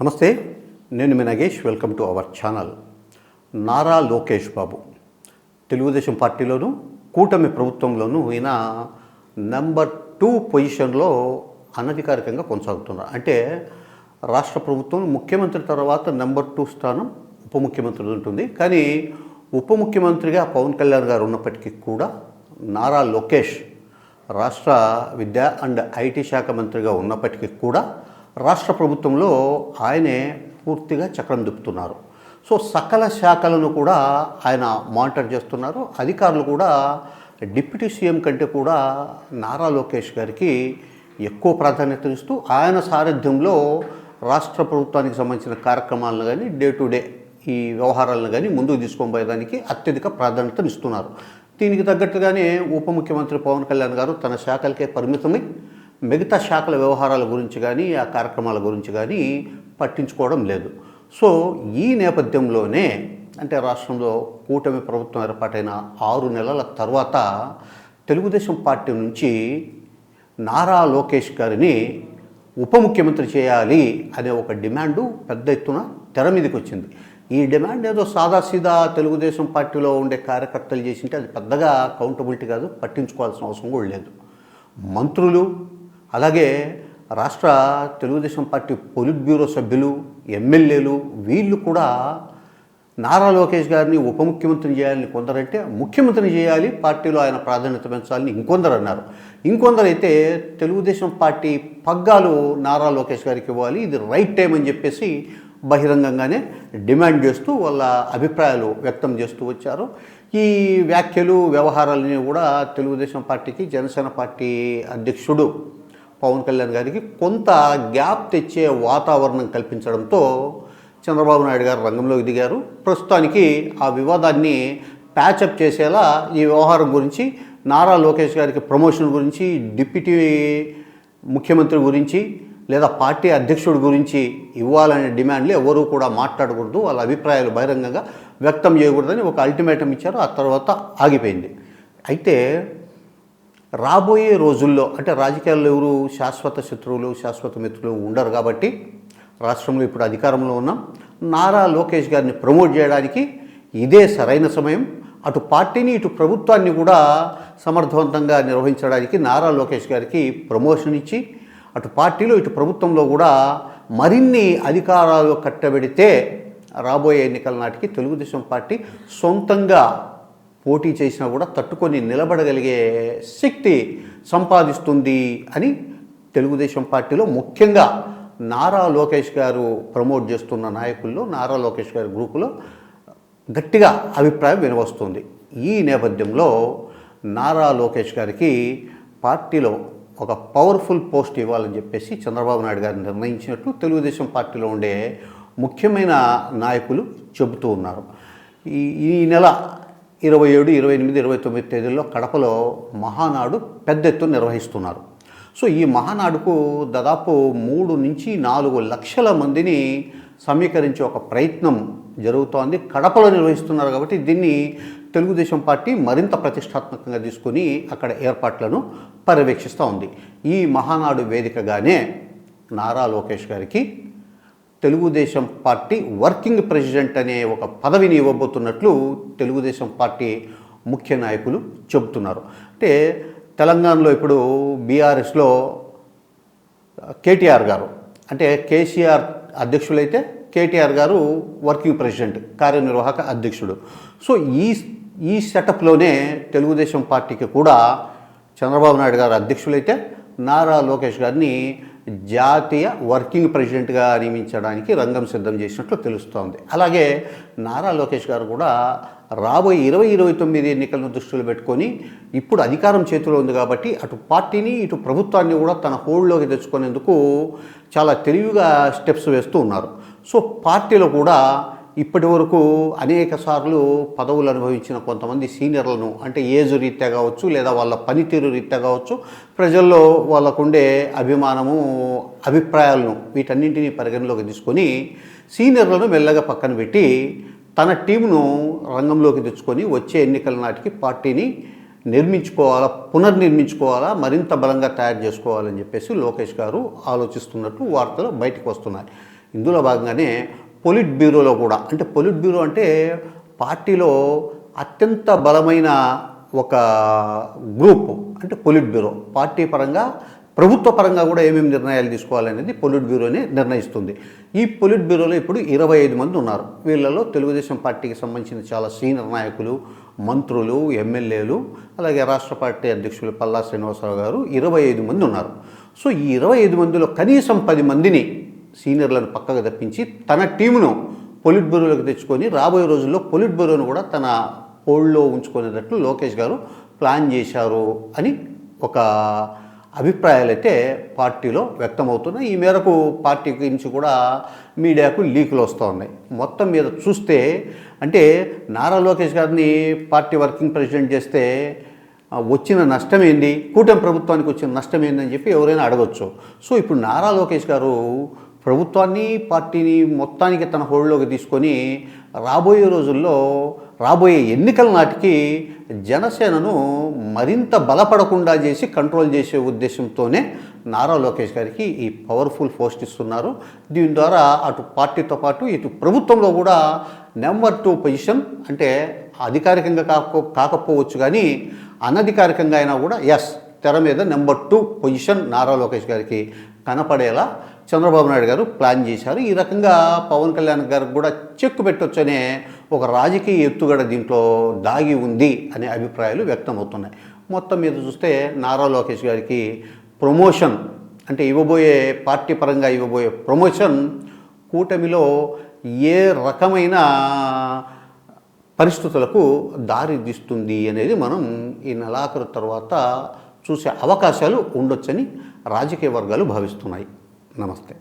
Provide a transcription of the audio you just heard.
నమస్తే నేను మీ Nagesh. Welcome to our channel Nara Lokesh Babu. Telugu Desam పార్టీలోను కూటమి ప్రభుత్వంలోనూ ఈయన నెంబర్ టూ పొజిషన్లో అనధికారికంగా కొనసాగుతున్నారు. అంటే రాష్ట్ర ప్రభుత్వం ముఖ్యమంత్రి తర్వాత నెంబర్ టూ స్థానం ఉప ముఖ్యమంత్రి ఉంటుంది. కానీ ఉప ముఖ్యమంత్రిగా పవన్ కళ్యాణ్ గారు ఉన్నప్పటికీ కూడా నారా లోకేష్ రాష్ట్ర విద్యా అండ్ ఐటీ శాఖ మంత్రిగా ఉన్నప్పటికీ కూడా రాష్ట్ర ప్రభుత్వంలో ఆయనే పూర్తిగా చక్రం తిప్పుతున్నారు సో సకల శాఖలను కూడా ఆయన మానిటర్ చేస్తున్నారు. అధికారులు కూడా డిప్యూటీ సీఎం కంటే కూడా నారా లోకేష్ గారికి ఎక్కువ ప్రాధాన్యతనిస్తూ ఆయన సారథ్యంలో రాష్ట్ర ప్రభుత్వానికి సంబంధించిన కార్యక్రమాలను కానీ డే టు డే ఈ వ్యవహారాలను కానీ ముందుకు తీసుకొని పోయేదానికి అత్యధిక ప్రాధాన్యతను ఇస్తున్నారు. దీనికి తగ్గట్టుగానే ఉప ముఖ్యమంత్రి పవన్ కళ్యాణ్ గారు తన శాఖలకే పరిమితమై మిగతా శాఖల వ్యవహారాల గురించి కానీ ఆ కార్యక్రమాల గురించి కానీ పట్టించుకోవడం లేదు. సో ఈ నేపథ్యంలోనే అంటే రాష్ట్రంలో కూటమి ప్రభుత్వం ఏర్పాటైన ఆరు నెలల తర్వాత తెలుగుదేశం పార్టీ నుంచి నారా లోకేష్ గారిని ఉప ముఖ్యమంత్రి చేయాలి అనే ఒక డిమాండు పెద్ద ఎత్తున తెర మీదకి వచ్చింది. ఈ డిమాండ్ ఏదో సాదాసీదా తెలుగుదేశం పార్టీలో ఉండే కార్యకర్తలు చేసింటే అది పెద్దగా అకౌంటబిలిటీ కాదు పట్టించుకోవాల్సిన అవసరం కూడా లేదు. మంత్రులు అలాగే రాష్ట్ర తెలుగుదేశం పార్టీ పొలిట్ బ్యూరో సభ్యులు ఎమ్మెల్యేలు వీళ్ళు కూడా నారా లోకేష్ గారిని ఉప ముఖ్యమంత్రిని చేయాలని కొందరంటే ముఖ్యమంత్రిని చేయాలి పార్టీలో ఆయన ప్రాధాన్యత పెంచాలని ఇంకొందరు అన్నారు ఇంకొందరైతే తెలుగుదేశం పార్టీ పగ్గాలు నారా లోకేష్ గారికి ఇవ్వాలి ఇది రైట్ టైం అని చెప్పేసి బహిరంగంగానే డిమాండ్ చేస్తూ వాళ్ళ అభిప్రాయాలు వ్యక్తం చేస్తూ వచ్చారు. ఈ వ్యాఖ్యలు వ్యవహారాలని కూడా తెలుగుదేశం పార్టీకి జనసేన పార్టీ అధ్యక్షుడు పవన్ కళ్యాణ్ గారికి కొంత గ్యాప్ తెచ్చే వాతావరణం కల్పించడంతో చంద్రబాబు నాయుడు గారు రంగంలోకి దిగారు. ప్రస్తుతానికి ఆ వివాదాన్ని ప్యాచప్ చేసేలా ఈ వ్యవహారం గురించి నారా లోకేష్ గారికి ప్రమోషన్ గురించి డిప్యూటీ ముఖ్యమంత్రి గురించి లేదా పార్టీ అధ్యక్షుడి గురించి ఇవ్వాలనే డిమాండ్లు ఎవరూ కూడా మాట్లాడకూడదు. వాళ్ళ అభిప్రాయాలు బహిరంగంగా వ్యక్తం చేయకూడదని ఒక అల్టిమేటం ఇచ్చారు. ఆ తర్వాత ఆగిపోయింది. అయితే రాబోయే రోజుల్లో అంటే రాజకీయాల్లో ఎవరు శాశ్వత శత్రువులు శాశ్వత మిత్రులు ఉండరు కాబట్టి రాష్ట్రంలో ఇప్పుడు అధికారంలో ఉన్నాం. నారా లోకేష్ గారిని ప్రమోట్ చేయడానికి ఇదే సరైన సమయం. అటు పార్టీని ఇటు ప్రభుత్వాన్ని కూడా సమర్థవంతంగా నిర్వహించడానికి నారా లోకేష్ గారికి ప్రమోషన్ ఇచ్చి అటు పార్టీలో ఇటు ప్రభుత్వంలో కూడా మరిన్ని అధికారాలు కట్టబెడితే రాబోయే ఎన్నికల నాటికి తెలుగుదేశం పార్టీ సొంతంగా పోటీ చేసినా కూడా తట్టుకొని నిలబడగలిగే శక్తి సంపాదిస్తుంది అని తెలుగుదేశం పార్టీలో ముఖ్యంగా నారా లోకేష్ గారు ప్రమోట్ చేస్తున్న నాయకుల్లో నారా లోకేష్ గారి గ్రూపులో గట్టిగా అభిప్రాయం వినవస్తుంది ఈ నేపథ్యంలో నారా లోకేష్ గారికి పార్టీలో ఒక పవర్ఫుల్ పోస్ట్ ఇవ్వాలని చెప్పేసి చంద్రబాబు నాయుడు గారు నిర్ణయించినట్లు తెలుగుదేశం పార్టీలో ఉండే ముఖ్యమైన నాయకులు చెబుతూ ఉన్నారు. ఈ ఈ నెల ఇరవై ఏడు ఇరవై ఎనిమిది ఇరవై తొమ్మిది తేదీల్లో కడపలో మహానాడు పెద్ద ఎత్తున నిర్వహిస్తున్నారు. సో ఈ మహానాడుకు దాదాపు మూడు నుంచి నాలుగు లక్షల మందిని సమీకరించే ఒక ప్రయత్నం జరుగుతోంది. కడపలో నిర్వహిస్తున్నారు కాబట్టి దీన్ని తెలుగుదేశం పార్టీ మరింత ప్రతిష్టాత్మకంగా తీసుకొని అక్కడ ఏర్పాట్లను పర్యవేక్షిస్తూ ఉంది. ఈ మహానాడు వేదికగానే నారా లోకేష్ గారికి తెలుగుదేశం పార్టీ వర్కింగ్ ప్రెసిడెంట్ అనే ఒక పదవిని ఇవ్వబోతున్నట్లు తెలుగుదేశం పార్టీ ముఖ్య నాయకులు చెబుతున్నారు. అంటే తెలంగాణలో ఇప్పుడు బీఆర్ఎస్లో కేటీఆర్ గారు అంటే కేసీఆర్ అధ్యక్షులైతే కేటీఆర్ గారు వర్కింగ్ ప్రెసిడెంట్ కార్యనిర్వాహక అధ్యక్షుడు. సో ఈ ఈ సెటప్లోనే తెలుగుదేశం పార్టీకి కూడా చంద్రబాబు నాయుడు గారు అధ్యక్షులైతే నారా లోకేష్ గారిని జాతీయ వర్కింగ్ ప్రెసిడెంట్గా నియమించడానికి రంగం సిద్ధం చేసినట్లు తెలుస్తోంది. అలాగే నారా లోకేష్ గారు కూడా రాబోయే ఇరవై ఇరవై తొమ్మిది ఎన్నికలను దృష్టిలో పెట్టుకొని ఇప్పుడు అధికారం చేతిలో ఉంది కాబట్టి అటు పార్టీని ఇటు ప్రభుత్వాన్ని కూడా తన హోల్డ్లోకి తెచ్చుకునేందుకు చాలా తెలివిగా స్టెప్స్ వేస్తూ ఉన్నారు. సో పార్టీలో కూడా ఇప్పటి వరకు అనేక సార్లు పదవులు అనుభవించిన కొంతమంది సీనియర్లను అంటే ఏజ్ రీత్యా కావచ్చు లేదా వాళ్ళ పనితీరు రీత్యా కావచ్చు ప్రజల్లో వాళ్ళకుండే అభిమానము అభిప్రాయాలను వీటన్నింటినీ పరిగణలోకి తీసుకొని సీనియర్లను మెల్లగా పక్కన పెట్టి తన టీంను రంగంలోకి తెచ్చుకొని వచ్చే ఎన్నికల నాటికి పార్టీని నిర్మించుకోవాలా పునర్నిర్మించుకోవాలా మరింత బలంగా తయారు చేసుకోవాలని చెప్పేసి లోకేష్ గారు ఆలోచిస్తున్నట్టు వార్తలు బయటకు వస్తున్నాయి. ఇందులో భాగంగానే పొలిట్ బ్యూరోలో కూడా. అంటే పొలిట్ బ్యూరో అంటే పార్టీలో అత్యంత బలమైన ఒక గ్రూప్. అంటే పొలిట్ బ్యూరో పార్టీ పరంగా ప్రభుత్వ పరంగా కూడా ఏమేమి నిర్ణయాలు తీసుకోవాలనేది పొలిట్ బ్యూరోనే నిర్ణయిస్తుంది. ఈ పొలిట్ బ్యూరోలో ఇప్పుడు ఇరవై ఐదు మంది ఉన్నారు. వీళ్ళలో తెలుగుదేశం పార్టీకి సంబంధించిన చాలా సీనియర్ నాయకులు మంత్రులు ఎమ్మెల్యేలు అలాగే రాష్ట్ర పార్టీ అధ్యక్షులు పల్లా శ్రీనివాసరావు గారు ఇరవై ఐదు మంది ఉన్నారు. సో ఈ ఇరవై ఐదు మందిలో కనీసం పది మందిని సీనియర్లను పక్కకు తప్పించి తన టీమును పొలిట్ బ్యూరోలోకి తెచ్చుకొని రాబోయే రోజుల్లో పొలిట్ బ్యూరోను కూడా తన హోల్డ్లో ఉంచుకునేటట్లు లోకేష్ గారు ప్లాన్ చేశారు అని ఒక అభిప్రాయాలైతే పార్టీలో వ్యక్తమవుతున్నాయి. ఈ మేరకు పార్టీ గురించి కూడా మీడియాకు లీకులు వస్తూ ఉన్నాయి. మొత్తం మీద చూస్తే అంటే నారా లోకేష్ గారిని పార్టీ వర్కింగ్ ప్రెసిడెంట్ చేస్తే వచ్చిన నష్టం ఏంది? కూటమి ప్రభుత్వానికి వచ్చిన నష్టం ఏందని చెప్పి ఎవరైనా అడగొచ్చు. సో ఇప్పుడు నారా లోకేష్ గారు ప్రభుత్వాన్ని పార్టీని మొత్తానికి తన హోల్డ్లోకి తీసుకొని రాబోయే రోజుల్లో రాబోయే ఎన్నికల నాటికి జనసేనను మరింత బలపడకుండా చేసి కంట్రోల్ చేసే ఉద్దేశంతోనే నారా లోకేష్ గారికి ఈ పవర్ఫుల్ పోస్ట్ ఇస్తున్నారు. దీని ద్వారా అటు పార్టీతో పాటు ఇటు ప్రభుత్వంలో కూడా నెంబర్ టూ పొజిషన్ అంటే అధికారికంగా కాకపో కాకపోవచ్చు కానీ అనధికారికంగా అయినా కూడా ఎస్ తెర మీద number two position Nara Lokesh గారికి కనపడేలా చంద్రబాబు నాయుడు గారు ప్లాన్ చేశారు. ఈ రకంగా పవన్ కళ్యాణ్ గారికి కూడా చెక్కు పెట్టొచ్చనే ఒక రాజకీయ ఎత్తుగడ దీంట్లో దాగి ఉంది అనే అభిప్రాయాలు వ్యక్తమవుతున్నాయి. మొత్తం మీద చూస్తే నారా లోకేష్ గారికి ప్రమోషన్ అంటే ఇవ్వబోయే పార్టీ పరంగా ఇవ్వబోయే ప్రమోషన్ కూటమిలో ఏ రకమైన పరిస్థితులకు దారితీస్తుంది అనేది మనం ఈ నెలాఖరు తర్వాత చూసే అవకాశాలు ఉండొచ్చని రాజకీయ వర్గాలు భావిస్తున్నాయి. నమస్తే